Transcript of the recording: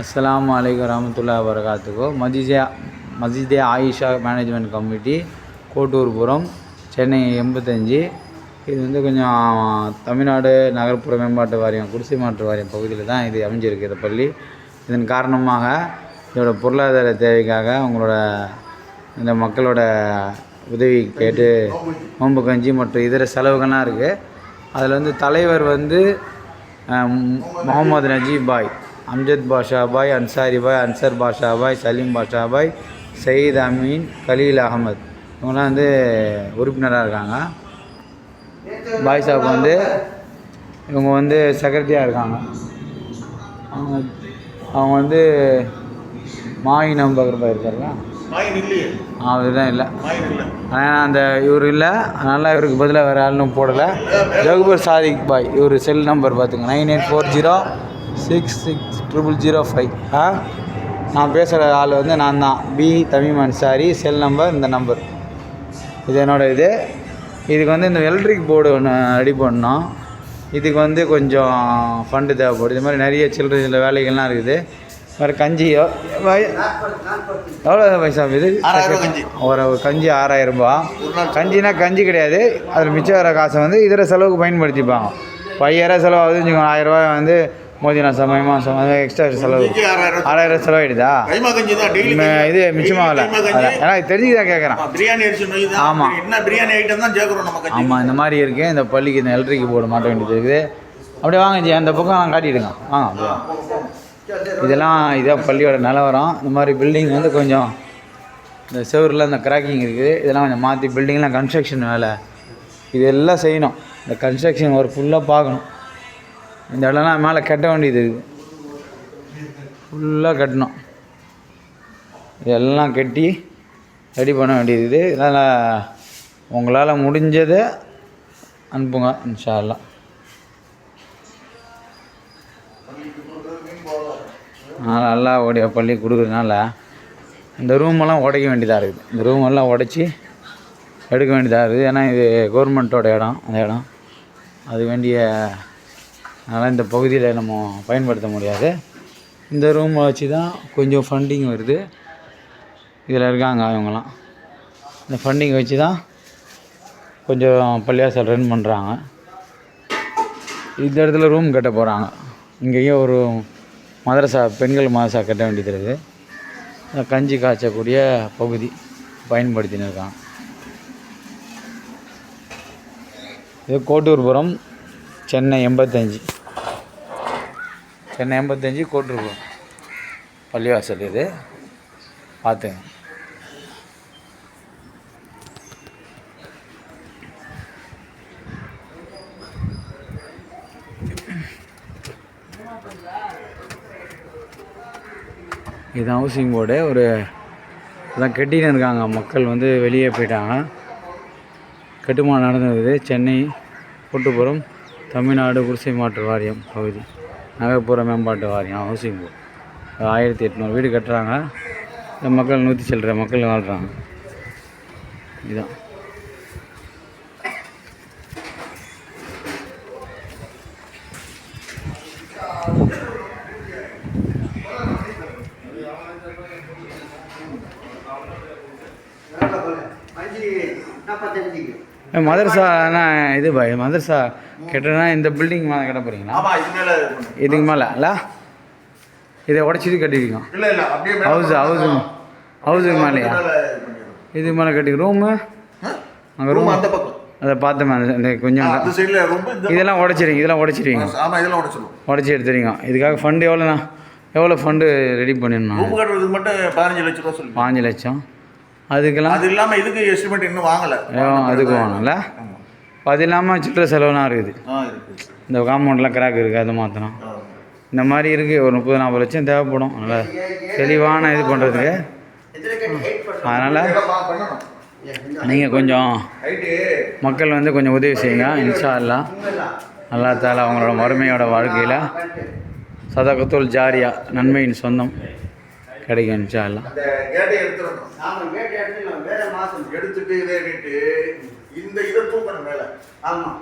அஸ்லாம் வலைக்கம் வரமத்துல்லா வரகாத்துக்கோ மஜிஜே மஜிதே ஆயிஷா மேனேஜ்மெண்ட் கமிட்டி கோட்டூர்புரம் சென்னை எண்பத்தஞ்சு. இது வந்து கொஞ்சம் தமிழ்நாடு நகர்ப்புற மேம்பாட்டு வாரியம் குடிசை மாற்று வாரியம் பகுதியில் தான் இது அமைஞ்சிருக்கு இந்த பள்ளி. இதன் காரணமாக இதோட பொருளாதார தேவைக்காக உங்களோட இந்த மக்களோட உதவி கேட்டு நோன்பு கஞ்சி மற்றும் இதர செலவுகள்லாம் இருக்குது அதில் வந்து தலைவர் வந்து முகமது நஜீப் பாய். அம்ஜத் பாஷா பாய் அன்சாரி பாய் அன்சர் பாஷா பாய் சலீம் பாஷா பாய் சயீத் அமீன் கலீல் அகமத். இவங்கெல்லாம் வந்து உறுப்பினராக இருக்காங்க. பாய் சாப் வந்து இவங்க வந்து செக்ரட்டரியாக இருக்காங்க. அவங்க அவங்க வந்து மாய் நம்பகர் பாய் இருக்காருல்ல? மாயின் இல்லையே. அவர் தான் இல்லை. ஆனால் அந்த இவர் இல்லை. அதனால் இவருக்கு பதிலாக வேறு ஆளும் போடலை. ஜகுபர் சாதிக் பாய் இவர் செல் நம்பர் பார்த்துங்க nine eight four zero six six triple zero five. ஆ? நான் பேசுகிற ஆள் வந்து நான் தான். P Tamim Ansari cell number இந்த நம்பர் இது என்னோட இது. இதுக்கு வந்து இந்த எலக்ட்ரிக் போர்டு ஒன்று ரெடி பண்ணோம். இதுக்கு வந்து கொஞ்சம் ஃபண்டு தேவைப்படுது. இது மாதிரி நிறைய சில்லறை வேலைகள்லாம் இருக்குது. வேறு கஞ்சி எவ்- வய- எவ்வளோ பைசா இது. ஒரு கஞ்சி ஆறாயிரம் ரூபாய் கஞ்சினா கஞ்சி கிடையாது. அதில் மிச்சம் வர காசை வந்து இதர செலவுக்கு பயன்படுத்திப்பாங்க. இப்போ ஐயாயிரம் செலவாகுது வச்சுக்கோங்க. ஆயிரம் ரூபாய் வந்து மோதினா சமயமா சமயம் எக்ஸ்ட்ரா செலவு. ஆறாயிரம். செலவாயிடுதா? இது மிச்சமாகல இது தெரிஞ்சு தான் கேட்குறேன் பிரியாணி அரிசி நொய் தான். ஆமா. என்ன பிரியாணி ஐட்டம் தான் கஞ்சி. ஆமாம் இந்த மாதிரி இருக்குது இந்த பள்ளிக்கு இந்த எலக்ட்ரிக் போர்டு மாட்ட வேண்டியது இருக்குது. அப்படியே வாங்க ஜி அந்த பக்கம் காட்டிடுங்க. வாங்க. இதெல்லாம் இதான் பள்ளியோட நிலவரம். இந்த மாதிரி பில்டிங் வந்து கொஞ்சம் இந்த செவரில் இந்த கிராக்கிங் இருக்குது. இதெல்லாம் கொஞ்சம் மாற்றி பில்டிங்லாம் கன்ஸ்ட்ரக்ஷன் வேலை. இது எல்லாம் செய்யணும். இந்த கன்ஸ்ட்ரக்ஷன் ஒர்க் ஃபுல்லாக பார்க்கணும். இந்த இடம்லாம் மேலே கட்ட வேண்டியது இருக்குது ஃபுல்லாக கட்டணும். இதெல்லாம் கட்டி ரெடி பண்ண வேண்டியது இது. இதனால் உங்களால் முடிஞ்சதை அனுப்புங்க இன்ஷா அதனால் நல்லா ஓடிய பள்ளி கொடுக்குறதுனால இந்த ரூமெல்லாம் உடைக்க வேண்டியதாக இருக்குது. இந்த ரூமெல்லாம் உடைச்சி எடுக்க வேண்டியதாக இருக்குது. ஏன்னா இது கவர்மெண்ட்டோட இடம் அந்த இடம். அது வேண்டிய அதனால் இந்த பகுதியில் நம்ம பயன்படுத்த முடியாது. இந்த ரூமை வச்சு தான் கொஞ்சம் ஃபண்டிங் வருது. இதில் இருக்காங்க அவங்களாம் இந்த ஃபண்டிங் வச்சு தான் கொஞ்சம் பள்ளியாசல் ரன் பண்ணுறாங்க இந்த இடத்துல ரூம் கட்ட போகிறாங்க இங்கேயும் ஒரு மதரசா பெண்கள் மதரசா கட்ட வேண்டியது இருக்குது கஞ்சி காய்ச்சக்கூடிய பகுதி பயன்படுத்தின்னு இருக்காங்க. இது கோட்டூர்புரம் சென்னை எண்பத்தஞ்சு. சென்னை எண்பத்தஞ்சு கோட்டூர்புரம். பள்ளிவாசல் இது. பார்த்துங்க இது ஹவுசிங் போர்டு ஒரு இதான் கட்டின்னு இருக்காங்க. மக்கள் வந்து வெளியே போயிட்டாங்க. கட்டுமானம் நடந்தது. சென்னை கோட்டுப்புறம் தமிழ்நாடு குடிசை மாற்று வாரியம் பகுதி. நகர்ப்புற மேம்பாட்டு வாரியம் ஹவுசிங் போர்டு ஆயிரத்தி எட்நூறு வீடு கட்டுறாங்க. இந்த மக்கள் நூற்றி செல்கிற மக்கள் வாழ்கிறாங்க இதுதான் ஏ, மதரசா அண்ணா, இது பாய் மதரசா கெட்டனா இந்த பில்டிங் மேலே கட்ட போகிறீங்களா. இதுக்கு மேலே இல்ல? இதை உடச்சிட்டு மேல ஹவுஸ் ஹவுஸ் ஹவுஸுக்கு மேலேயா. இதுக்கு மேலே கட்டி ரூமு? அங்கே ரூம் அந்த பக்கம். அதை பார்த்த மேலே இந்த ஆ, கொஞ்சம் அந்த இந்த இதெல்லாம் உடச்சிருங்க இதெல்லாம் உடச்சிருவீங்க. உடச்சி எடுத்துறீங்க இதுக்காக ஃபண்டு எவ்வளோண்ணா? எவ்வளோ ஃபண்டு ரெடி பண்ணிடணும்? பதினஞ்சு லட்சம் பாஞ்சு லட்சம்? அதுக்கெல்லாம் அது இல்லாம இதுக்கு எஸ்டிமேட் இன்னும் வாங்கல. அதுக்கு ஆமா. அது இல்லாமல் சில்லற செலவுலாம் இருக்குது. இந்த காம்பவுண்ட்லாம் கிராக் இருக்குது அதை ஆ. இந்த மாதிரி இருக்குது ஒரு முப்பது நாற்பது லட்சம் தேவைப்படும். அதனால் தெளிவான இது பண்ணுறதுக்கு அதனால் நீங்கள் கொஞ்சம் மக்கள் வந்து கொஞ்சம் உதவி செய்யுங்க இன்ஷா அல்லா அல்லா தாலா அவங்களோட மறுமையோட வாழ்க்கையில் சதகத்துல் ஜாரியா நன்மையின் சொந்தம். கிடைக்கும் இன்ஷா அல்லா அந்த கேட்டை எடுத்துடணும். ஆமா கேட்டு எடுத்துக்கலாம் வேற மாதம் எடுத்துட்டு இதை கேட்டு இந்த இதை தூக்கணும் மேலே. ஆமாம்